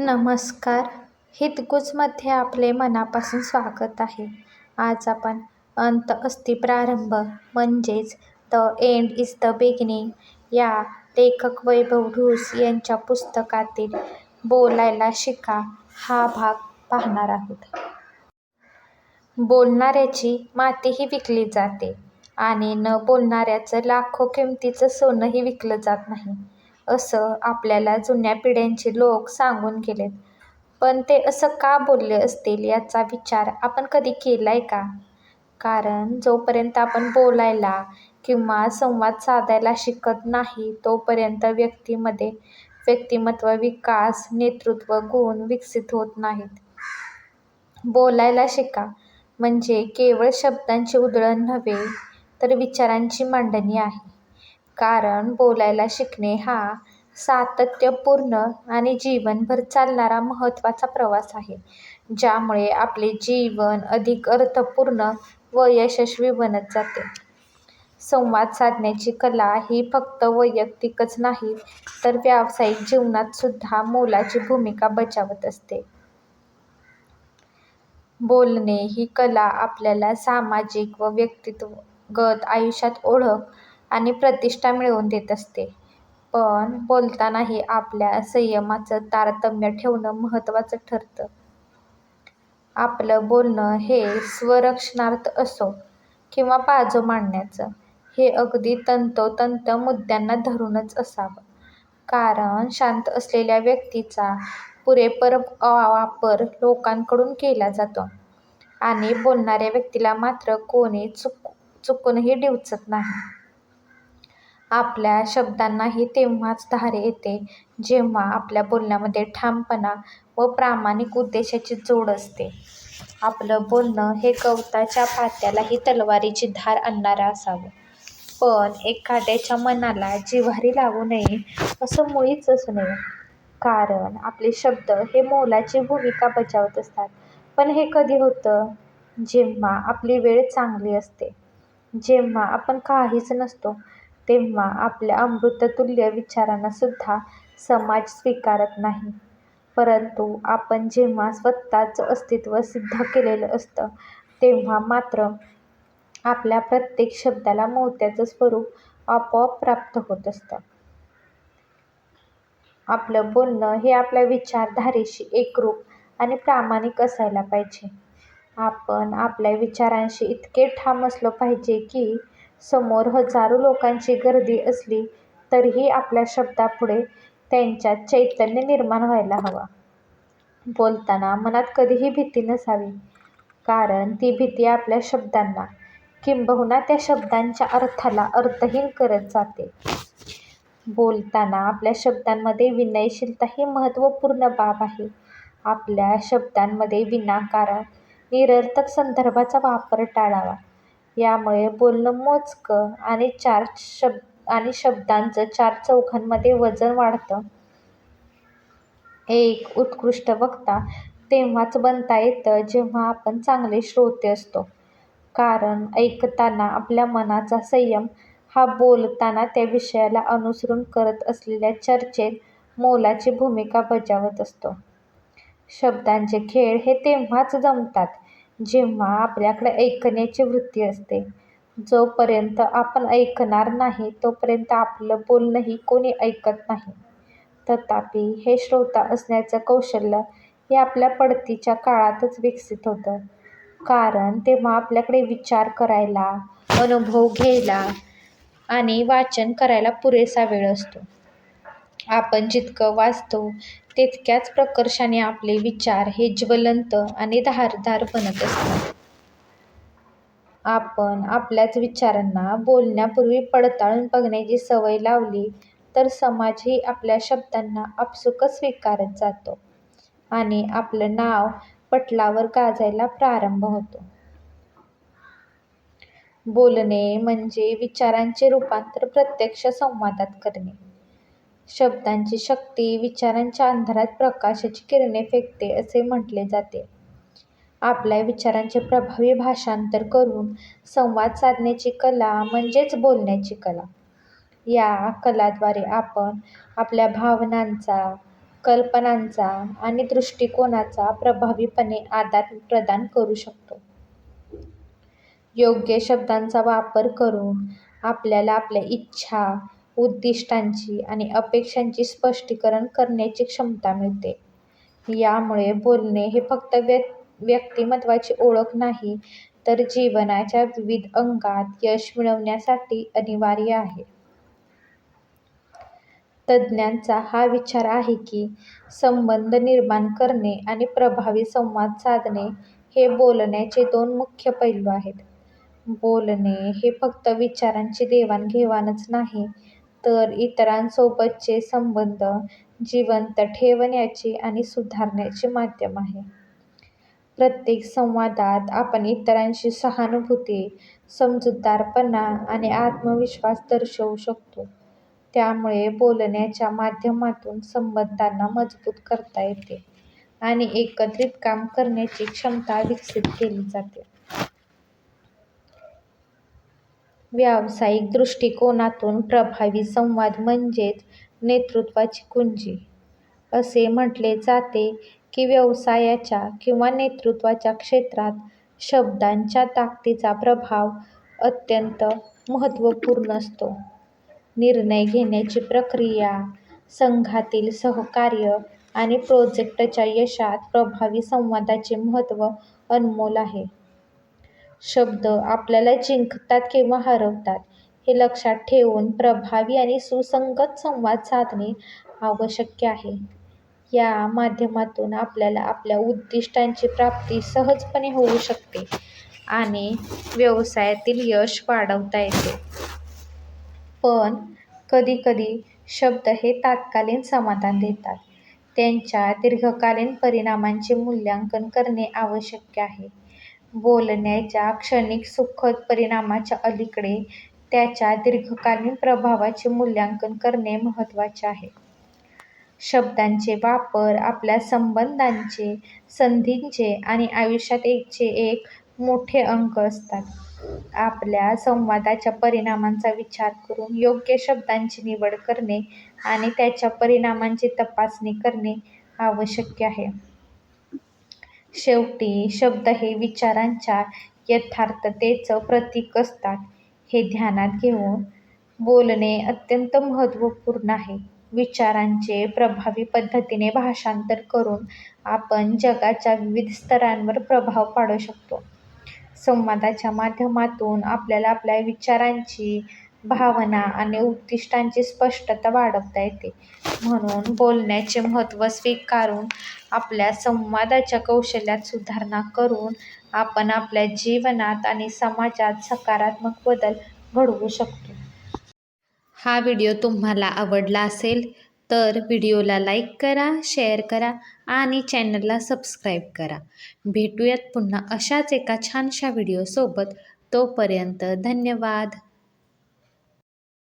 नमस्कार. हितगुजमध्ये आपले मनापासून स्वागत आहे. आज आपण अंत अस्ति प्रारंभ म्हणजेच the end is the beginning या लेखक वैभव ढूस यांच्या पुस्तकातील बोलायला शिका हा भाग पाहणार आहोत. बोलणाऱ्याची मातीही विकली जाते आणि न बोलणाऱ्याचं लाखो किमतीचं सोनंही विकलं जात नाही. असं आपल्याला जुन्या पिढ्यांचे लोक सांगून गेलेत. पण ते असं का बोलले असतील याचा विचार आपण कधी केला आहे का? कारण जोपर्यंत आपण बोलायला किंवा संवाद साधायला शिकत नाही तोपर्यंत व्यक्तीमध्ये व्यक्तिमत्व विकास नेतृत्व गुण विकसित होत नाहीत. बोलायला शिका. म्हणजे केवळ शब्दांची उधळण नव्हे तर विचारांची मांडणी आहे. कारण बोलायला शिकणे हा सातत्यपूर्ण आणि जीवनभर चालणारा महत्त्वाचा प्रवास आहे ज्यामुळे आपले जीवन अधिक अर्थपूर्ण व यशस्वी बनत जाते. संवाद साधण्याची कला ही फक्त वैयक्तिकच नाही तर व्यावसायिक जीवनात सुद्धा मोलाची भूमिका बजावत असते. बोलणे ही कला आपल्याला सामाजिक व व्यक्तिगत आयुष्यात ओळख आणि प्रतिष्ठा मिळवून देत असते. पण बोलतानाही आपल्या संयमाचं तारतम्य ठेवणं महत्त्वाचं ठरतं. आपलं बोलणं हे स्वरक्षणार्थ असो किंवा बाजू मांडण्याचं हे अगदी तंतोतंत मुद्द्यांना धरूनच असावं. कारण शांत असलेल्या व्यक्तीचा पुरेपूर वापर लोकांकडून केला जातो आणि बोलणाऱ्या व्यक्तीला मात्र कोणी चुक चुकूनही डिवचत नाही. आपल्या शब्दांनाही तेव्हाच धार येते जेव्हा आपल्या बोलण्यामध्ये ठामपणा व प्रामाणिक उद्देशाची जोड असते. आपलं बोलणं हे गवताच्या पात्यालाही तलवारीची धार आणणारं असावं. पण एखाद्याच्या मनाला जिव्हारी लागू नये असं मुळीच असू नये. कारण आपले शब्द हे मोलाची भूमिका बजावत असतात. पण हे कधी होतं? जेव्हा आपली वेळ चांगली असते जेव्हा आपण काहीच नसतो तेव्हा आपल्या अमृततुल्य विचारांना सुद्धा समाज स्वीकारत नाही. परंतु आपण जेव्हा स्वतःचं अस्तित्व सिद्ध केलेलं असतं तेव्हा मात्र आपल्या प्रत्येक शब्दाला मोत्याचं स्वरूप आपोआप प्राप्त होत असतं. आपलं बोलणं हे आपल्या विचारधारेशी एकरूप आणि प्रामाणिक असायला पाहिजे. आपण आपल्या विचारांशी इतके ठाम असलो पाहिजे की समोर हजारो लोकांची गर्दी असली तरीही आपल्या शब्दापुढे त्यांच्यात चैतन्य निर्माण व्हायला हवा. बोलताना मनात कधीही भीती नसावी कारण ती भीती आपल्या शब्दांना किंबहुना त्या शब्दांच्या अर्थाला अर्थहीन करत जाते. बोलताना आपल्या शब्दांमध्ये विनयशीलता ही महत्त्वपूर्ण बाब आहे. आपल्या शब्दांमध्ये विनाकारण निरर्थक संदर्भाचा वापर टाळावा. यामुळे बोलणं मोजकं आणि चार शब् आणि शब्दांचं चार चौघांमध्ये वजन वाढतं. एक उत्कृष्ट वक्ता तेव्हाच बनता येतं जेव्हा आपण चांगले श्रोते असतो. कारण ऐकताना आपल्या मनाचा संयम हा बोलताना त्या विषयाला अनुसरून करत असलेल्या चर्चेत मोलाची भूमिका बजावत असतो. शब्दांचे खेळ हे तेव्हाच जमतात जेव्हा आपल्याकडे ऐकण्याची वृत्ती असते जोपर्यंत आपण ऐकणार नाही तोपर्यंत आपलं बोलणंही कोणी ऐकत नाही. तथापि हे श्रोता असण्याचं कौशल्य हे आपल्या पडतीच्या काळातच विकसित होतं. कारण तेव्हा आपल्याकडे विचार करायला अनुभव घ्यायला आणि वाचन करायला पुरेसा वेळ असतो. आपण जितकं वाचतो तितक्याच प्रकर्षाने आपले विचार हे ज्वलंत आणि धारदार बनत असतात. आपण आपल्याच विचारांना बोलण्यापूर्वी पडताळून बघण्याची सवय लावली तर समाजही आपल्या शब्दांना आपसुकच स्वीकारत जातो आणि आपलं नाव पटलावर गाजायला प्रारंभ होतो. बोलणे म्हणजे विचारांचे रूपांतर प्रत्यक्ष संवादात करणे. शब्दांची शक्ती विचारांच्या अंधारात प्रकाशाची किरणे फेकते असे म्हटले जाते आपल्या विचारांचे प्रभावी भाषांतर करून संवाद साधण्याची कला म्हणजेच बोलण्याची कला या कलाद्वारे आपण आपल्या भावनांचा कल्पनांचा आणि दृष्टिकोनाचा प्रभावीपणे आदान प्रदान करू शकतो. योग्य शब्दांचा वापर करून आपल्याला आपल्या इच्छा, उद्दिष्टांची आणि अपेक्षांची स्पष्टीकरण करण्याची क्षमता मिळते. यामुळे बोलणे हे फक्त व्यक्तिमत्त्वाची ओळख नाही तर जीवनाच्या विविध अंगात यश मिळवण्यासाठी अनिवार्य आहे. तज्ज्ञांचा हा विचार आहे की संबंध निर्माण करणे आणि प्रभावी संवाद साधणे हे बोलण्याचे दोन मुख्य पैलू आहेत. बोलणे हे फक्त विचारांची देवाणघेवाणच नाही तर इतरांसोबतचे संबंध जिवंत ठेवण्याचे आणि सुधारण्याचे माध्यम आहे. प्रत्येक संवादात आपण इतरांशी सहानुभूती, समजूतदारपणा आणि आत्मविश्वास दर्शवू शकतो. त्यामुळे बोलण्याच्या माध्यमातून संबंधांना मजबूत करता येते आणि एकत्रित काम करण्याची क्षमता विकसित केली जाते. व्यावसायिक दृष्टिकोनातून प्रभावी संवाद म्हणजेच नेतृत्वाची कुंजी. असे म्हटले जाते की व्यवसायाच्या किंवा नेतृत्वाच्या क्षेत्रात शब्दांच्या ताकदीचा प्रभाव अत्यंत महत्त्वपूर्ण असतो. निर्णय घेण्याची प्रक्रिया, संघातील सहकार्य आणि प्रोजेक्टच्या यशात प्रभावी संवादाचे महत्त्व अनमोल आहे. शब्द आपल्याला जिंकतात किंवा हरवतात हे लक्षात ठेवून प्रभावी आणि सुसंगत संवाद साधणे आवश्यक आहे. या माध्यमातून आपल्याला आपल्या उद्दिष्टांची प्राप्ती सहजपणे होऊ शकते आणि व्यवसायातील यश वाढवता येते. पण कधीकधी शब्द हे तात्कालीन समाधान देतात. त्यांच्या दीर्घकालीन परिणामांचे मूल्यांकन करणे आवश्यक आहे. बोलण्याच्या क्षणिक सुखद परिणामाच्या अलीकडे त्याच्या दीर्घकालीन प्रभावाचे मूल्यांकन करणे महत्त्वाचे आहे. शब्दांचे वापर आपल्या संबंधांचे, संधींचे आणि आयुष्याचे एक मोठे अंग असतात. आपल्या संवादाच्या परिणामांचा विचार करून योग्य शब्दांची निवड करणे आणि त्याच्या परिणामांची तपासणी करणे आवश्यक आहे. शेवटी शब्द हे विचारांच्या यथार्थतेचं प्रतीक असतात हे ध्यानात घेऊन बोलणे अत्यंत महत्त्वपूर्ण आहे. विचारांचे प्रभावी पद्धतीने भाषांतर करून आपण जगाच्या विविध स्तरांवर प्रभाव पाडू शकतो. संवादाच्या माध्यमातून आपल्याला आपल्या विचारांची, भावना आणि उद्दिष्टांची स्पष्टता वाढवता येते. म्हणून बोलण्याचे महत्त्व स्वीकारून आपल्या संवादाच्या कौशल्यात सुधारणा करून आपण आपल्या जीवनात आणि समाजात सकारात्मक बदल घडवू शकतो. हा व्हिडिओ तुम्हाला आवडला असेल तर व्हिडिओला लाईक करा, शेअर करा आणि चॅनलला सबस्क्राईब करा. भेटूयात पुन्हा अशाच एका छानशा व्हिडिओसोबत. तोपर्यंत धन्यवाद.